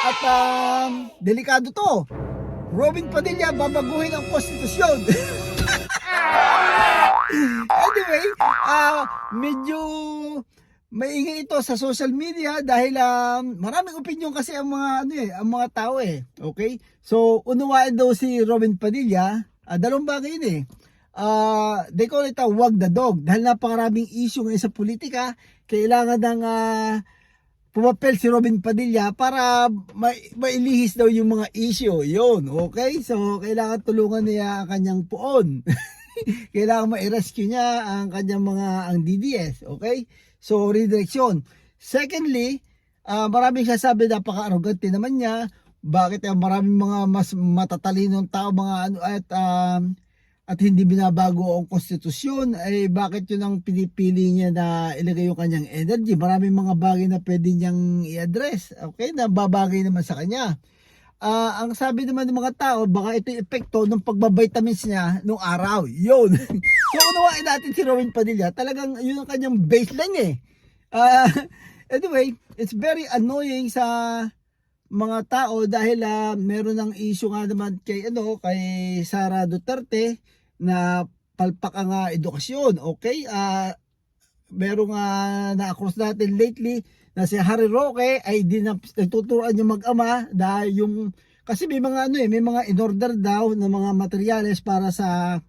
At um, delikado to. Robin Padilla babaguhin ang konstitusyon. anyway, ah medyo maingay ito sa social media dahil um, maraming opinion kasi ang mga ano eh, ang mga tao eh. Okay? So, unawain daw si Robin Padilla, ah, dalawang bagay yun eh. Ah, they call it a wag the dog dahil napakaraming issue ngayon sa politika, kailangan ng ah, pumapel si Robin Padilla para ma- mailihis daw yung mga issue. Yun, okay? So, kailangan tulungan niya ang kanyang puon. kailangan ma-rescue niya ang kanyang mga ang DDS, okay? So, redirection. Secondly, ah maraming sasabi napaka-arrogante naman niya. Bakit ang maraming mga mas matatalinong tao mga ano at um, at hindi binabago ang konstitusyon ay bakit yun ang pinipili niya na ilagay yung kanyang energy? Maraming mga bagay na pwede niyang i-address okay? Na babagay naman sa kanya. Ah, ang sabi naman ng mga tao baka ito yung epekto ng pagbabitamins niya nung araw. Yun. So unawain natin si Robin Padilla. Talagang yun ang kanyang baseline eh. Ah, anyway it's very annoying sa mga tao dahil ah, meron ng issue nga naman kay ano kay Sara Duterte na palpak ang ah, edukasyon okay ah meron nga na-cross natin lately na si Harry Roque ay di na nagtuturuan yung mag-ama dahil yung kasi may mga ano eh may mga in order daw na mga materyales para sa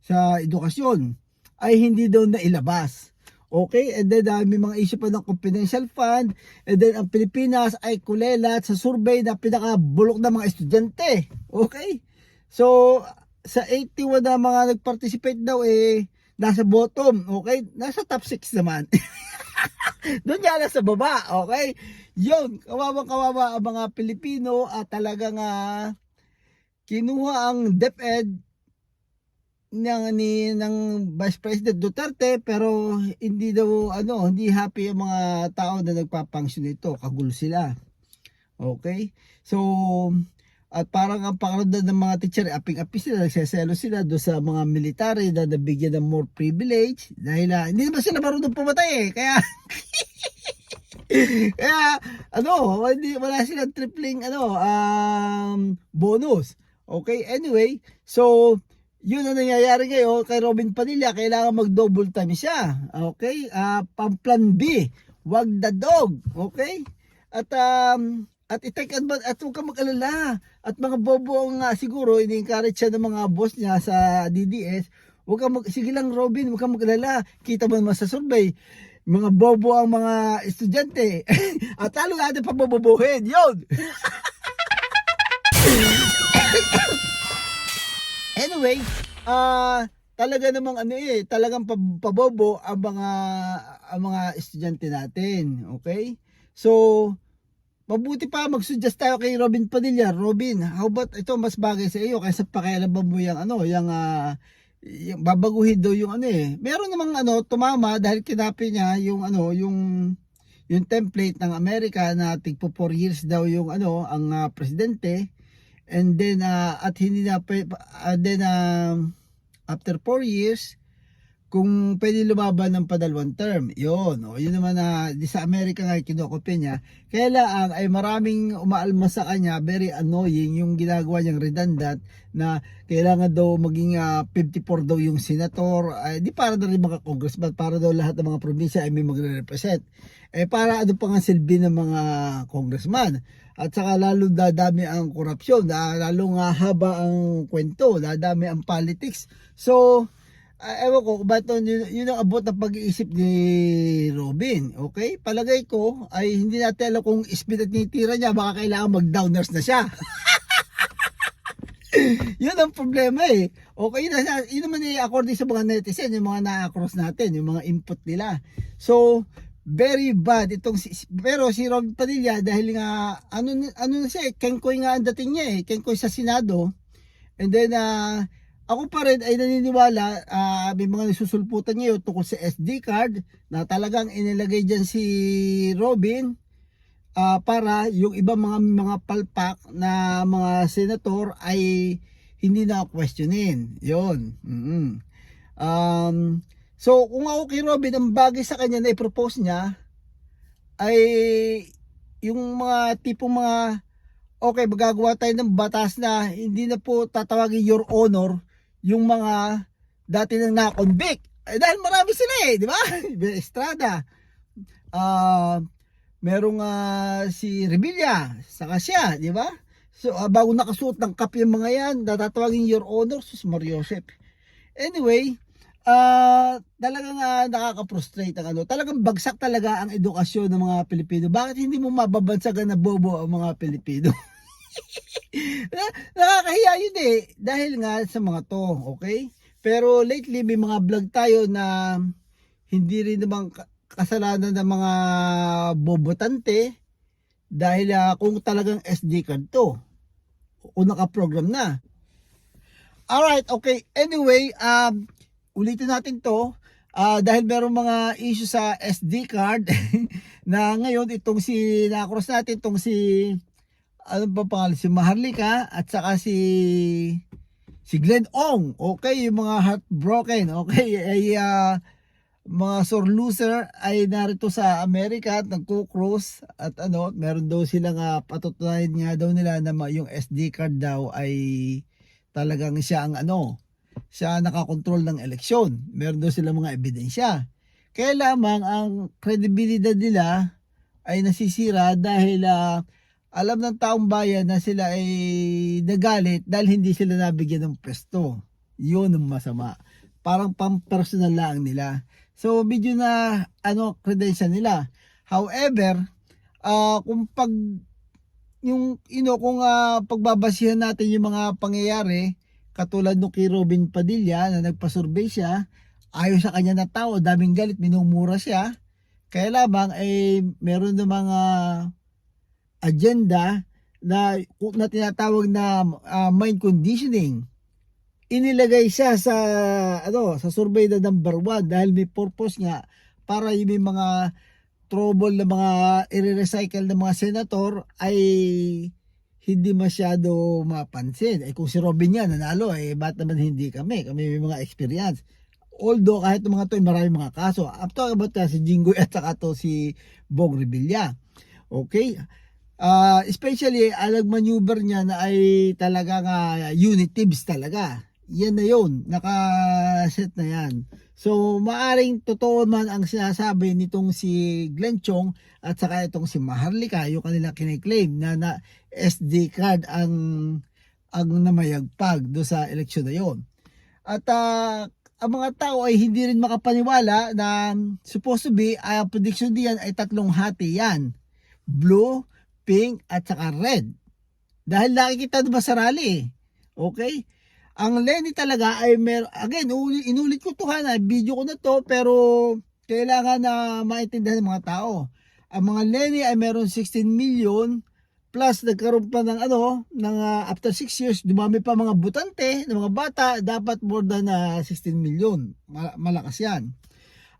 sa edukasyon ay hindi daw na ilabas Okay, and then uh, may mga issue pa ng confidential fund, and then ang Pilipinas ay kulelat sa survey na pinakabulok ng mga estudyante. Okay? So, sa 81 na mga nag-participate daw eh, nasa bottom, okay? Nasa top 6 naman. Doon yan sa baba, okay? Yun, kawawang kawawa ang mga Pilipino at talagang ah, kinuha ang DepEd ng ni ng Vice President Duterte pero hindi daw ano hindi happy ang mga tao na nagpapangsyon nito kagulo sila okay so at parang ang pakiramdam ng mga teacher aping-api sila nagseselo sila do sa mga military na nabigyan ng more privilege dahil ah, hindi naman sila marunong pumatay eh kaya kaya ano hindi wala silang tripling ano um bonus okay anyway so yun ang nangyayari ngayon kay Robin Padilla, kailangan mag-double time siya. Okay? Ah, pang plan B, wag the dog. Okay? At um at i-take advantage at huwag ka mag-alala. At mga bobo ang ah, siguro ini-encourage siya ng mga boss niya sa DDS. Huwag ka mag sige lang Robin, huwag ka mag-alala. Kita mo naman sa survey mga bobo ang mga estudyante. at lalo natin pabobobohin. Yun! Anyway, ah talaga namang ano eh, talagang pab- pabobo ang mga ang mga estudyante natin, okay? So, mabuti pa mag-suggest tayo kay Robin Padilla. Robin, how about ito mas bagay sa iyo kaysa pakialaman mo yung ano, yung ah, yung babaguhin daw yung ano eh. Meron namang ano tumama dahil kinapi niya yung ano, yung yung template ng Amerika na tigpo 4 years daw yung ano ang ah, presidente and then uh, at hindi na uh, then um, after 4 years kung pwede lumaban ng padalawang term yun. O yun naman na di sa Amerika nga kinokopya niya. Kaya ay maraming umaalma sa kanya very annoying yung ginagawa niyang redundant na kailangan daw maging ah, 54 daw yung senator. Ay di para na rin mga congressman para daw lahat ng mga probinsya ay may magre-represent. Eh para ano pa nga silbi ng mga congressman? At saka lalo dadami ang korupsyon, lalo nga haba ang kwento, dadami ang politics. So, uh, ewan ko, ba't yun, yun ang abot ng pag-iisip ni Robin, okay? Palagay ko, ay hindi natin alam kung speed at tinitira niya, baka kailangan mag-downers na siya. yun ang problema eh. Okay na, yun naman eh, according sa mga netizen, yung mga na-cross natin, yung mga input nila. So, very bad itong si, pero si Rob Padilla dahil nga ano ano na siya eh, Kenkoy nga ang dating niya eh Kenkoy sa Senado and then ah, ako pa rin ay naniniwala ah, may mga nasusulputan niya yun tungkol sa SD card na talagang inilagay diyan si Robin ah, para yung ibang mga mga palpak na mga senator ay hindi na questionin. Yon mm um So, kung ako kay Robin, ang bagay sa kanya na i-propose niya ay yung mga tipong mga okay, magagawa tayo ng batas na hindi na po tatawagin your honor yung mga dati nang na-convict. Eh, dahil marami sila eh, di ba? Estrada. Ah, merong ah, si Revilla, saka siya, di ba? So, ah, bago nakasuot ng kap yung mga yan, natatawagin your honor, sus Mariosep. Anyway, ah talagang uh, nakaka-frustrate ang ano. Talagang bagsak talaga ang edukasyon ng mga Pilipino. Bakit hindi mo mababansagan na bobo ang mga Pilipino? Na- Nakakahiya yun eh. Dahil nga sa mga to, okay? Pero lately may mga vlog tayo na hindi rin naman ka- kasalanan ng mga bobotante dahil ah, kung talagang SD card to o naka-program na. Alright, okay. Anyway, um, ulitin natin to. Ah, dahil meron mga issue sa SD card na ngayon itong si nakross natin itong si ano ba pangalan si Maharlika at saka si si Glenn Ong. Okay, yung mga heartbroken. Okay, ay ah, mga sore loser ay narito sa Amerika at nagko-cruise at ano, meron daw silang uh, patutunayan nga daw nila na yung SD card daw ay talagang siya ang ano, siya nakakontrol ng eleksyon. Meron daw silang mga ebidensya. Kaya lamang ang kredibilidad nila ay nasisira dahil ah, alam ng taong bayan na sila ay nagalit dahil hindi sila nabigyan ng pwesto. Yun ang masama. Parang pampersonal lang nila. So, medyo na ano credential nila. However, ah, kung pag yung you know, kung ah, pagbabasihan natin yung mga pangyayari katulad no kay Robin Padilla na nagpa-survey siya, ayaw sa kanya na tao, daming galit, minumura siya. Kaya lamang ay meron ng mga agenda na na tinatawag na ah, mind conditioning inilagay siya sa ano sa survey na number one dahil may purpose nga para yung mga trouble na mga i-recycle ng mga senator ay hindi masyado mapansin. Eh kung si Robin nga nanalo, eh ba't naman hindi kami? Kami may mga experience. Although kahit mga to, marami mga kaso. I'm talking about uh, si Jinggoy at saka to si Bong Revilla. Okay? Ah, especially, alag maneuver niya na ay talaga nga unit teams talaga. Yan na yun. Naka-set na yan. So, maaring totoo man ang sinasabi nitong si Glenn Chong at saka itong si Maharlika, yung kanila kiniklaim na, na SD card ang ang namayagpag do sa eleksyon na yon. At ah, ang mga tao ay hindi rin makapaniwala na supposed to be, ang prediction diyan ay tatlong hati yan. Blue, pink, at saka red. Dahil nakikita diba sa rally eh. Okay? Ang Lenny talaga ay mer again, uli- inulit ko to ha na video ko na to pero kailangan na maintindihan ng mga tao. Ang mga Lenny ay meron 16 million plus nagkaroon pa ng ano, ng ah, after 6 years, dumami pa mga butante, ng mga bata, dapat more than ah, 16 million. Mal- malakas yan.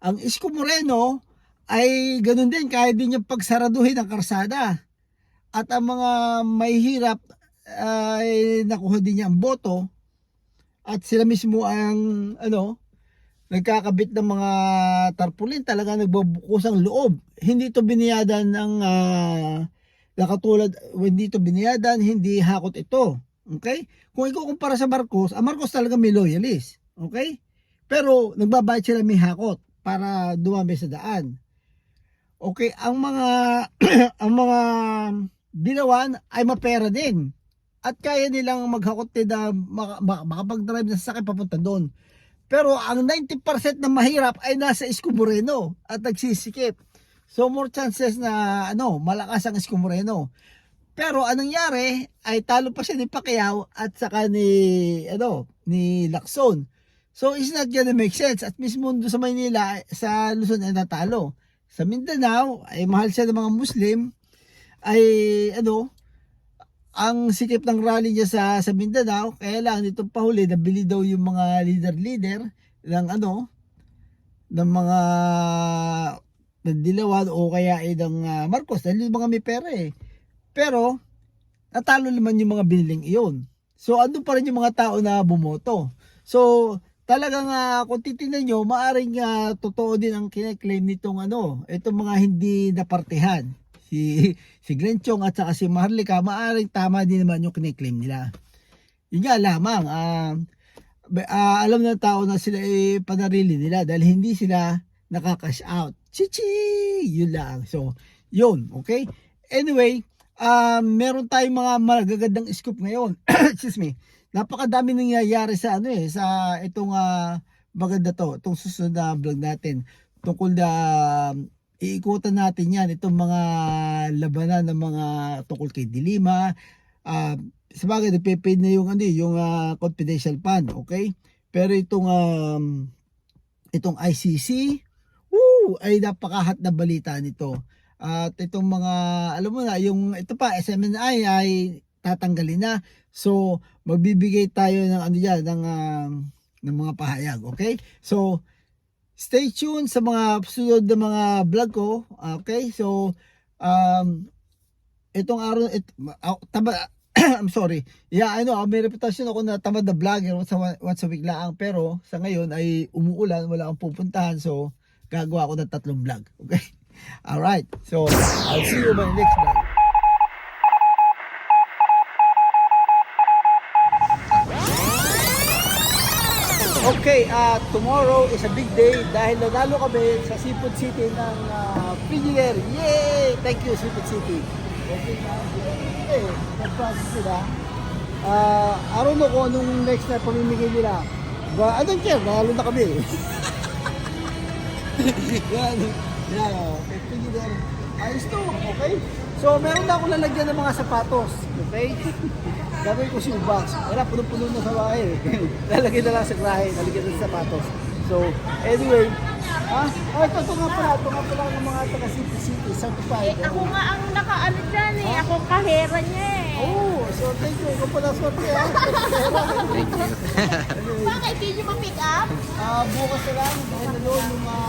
Ang Isko Moreno ay ganun din, kaya din yung pagsaraduhin ng karsada. At ang mga may hirap ay nakuha din niya ang boto. At sila mismo ang ano nagkakabit ng mga tarpaulin. Talaga nagbubukus ang loob. Hindi to biniyadan ng uh, nakatulad hindi to biniyadan hindi hakot ito. Okay? Kung ikukumpara sa Marcos ang Marcos talaga may loyalist. Okay? Pero nagbabayad sila may hakot para dumami sa daan. Okay? Ang mga ang mga dinawan ay mapera din at kaya nilang maghakot na maka- maka- makapag-drive na sasakyan papunta doon. Pero ang 90% na mahirap ay nasa Isko at nagsisikip. So more chances na ano, malakas ang Isko. Pero anong nangyari ay talo pa siya ni Pacquiao at saka ni ano, ni Lacson. So it's not gonna make sense at mismo doon sa Maynila sa Luzon ay natalo. Sa Mindanao ay mahal siya ng mga Muslim ay ano ang sikip ng rally niya sa sa Mindanao kaya lang nitong pahuli nabili daw yung mga leader-leader ng ano ng mga Dilawan o kaya ay ng ah, Marcos dahil yung mga may pera eh. Pero natalo naman yung mga biniling iyon. So ano pa rin yung mga tao na bumoto. So talagang uh, kung titingnan nyo, maaring ah, totoo din ang kine-claim nitong ano, itong mga hindi napartihan. Si, si Glenn Chong at saka si Maharlika, maaaring tama din naman yung kiniklaim nila. Yun nga lamang, ba- ah, alam ng tao na sila eh, panarili nila dahil hindi sila nakakash out. Chichi! Yun lang. So, yun. Okay? Anyway, um, meron tayong mga magagandang scoop ngayon. Excuse me. Napakadami nangyayari sa ano eh, sa itong uh, maganda to, itong susunod na vlog natin. Tungkol na um, iikutan natin yan, itong mga labanan ng mga tungkol kay Dilima. Uh, sa bagay, nagpe-paid na yung, ano, eh, yung ah, confidential fund, okay? Pero itong um, itong ICC, woo, ay napakahat na balita nito. At itong mga, alam mo na, yung ito pa, SMNI ay tatanggalin na. So, magbibigay tayo ng ano yan, ng, um, ng mga pahayag, okay? So, stay tuned sa mga sunod na mga vlog ko, okay? So, um, itong araw, it, ah, tama, I'm sorry. Yeah, I know, ah, may reputasyon ako na tamad na vlogger once a, once a week lang. Pero sa ngayon ay umuulan, wala akong pupuntahan. So, gagawa ako ng tatlong vlog. Okay? Alright. So, I'll see you in my next vlog. Okay, uh, tomorrow is a big day dahil nanalo kami sa Seafood City ng uh, Frigidaire. Yay! Thank you, Seafood City. Okay, eh, nag-process sila. Uh, I don't know kung anong next na pamimigay nila. Ba, I don't care, nanalo na kami. yan, yan, oh, Frigidaire. Ayos to, okay? So, meron na akong lalagyan ng mga sapatos. Okay? Gagawin ko shoebox. Wala, puno-puno na sa bahay. Lalagay na lang sa grahe, lalagyan na sa sapatos. So, anyway, ah, oh, ito, ito nga pala, ito nga pala ng mga taga City City, certified. Eh, ako nga ang nakaano dyan eh. Ako kahera niya eh. Oh, so thank you. Ikaw pala swerte ha. Thank you. Bakit hindi nyo ma-pick up? Ah, bukas na lang, dahil naloon yung uh,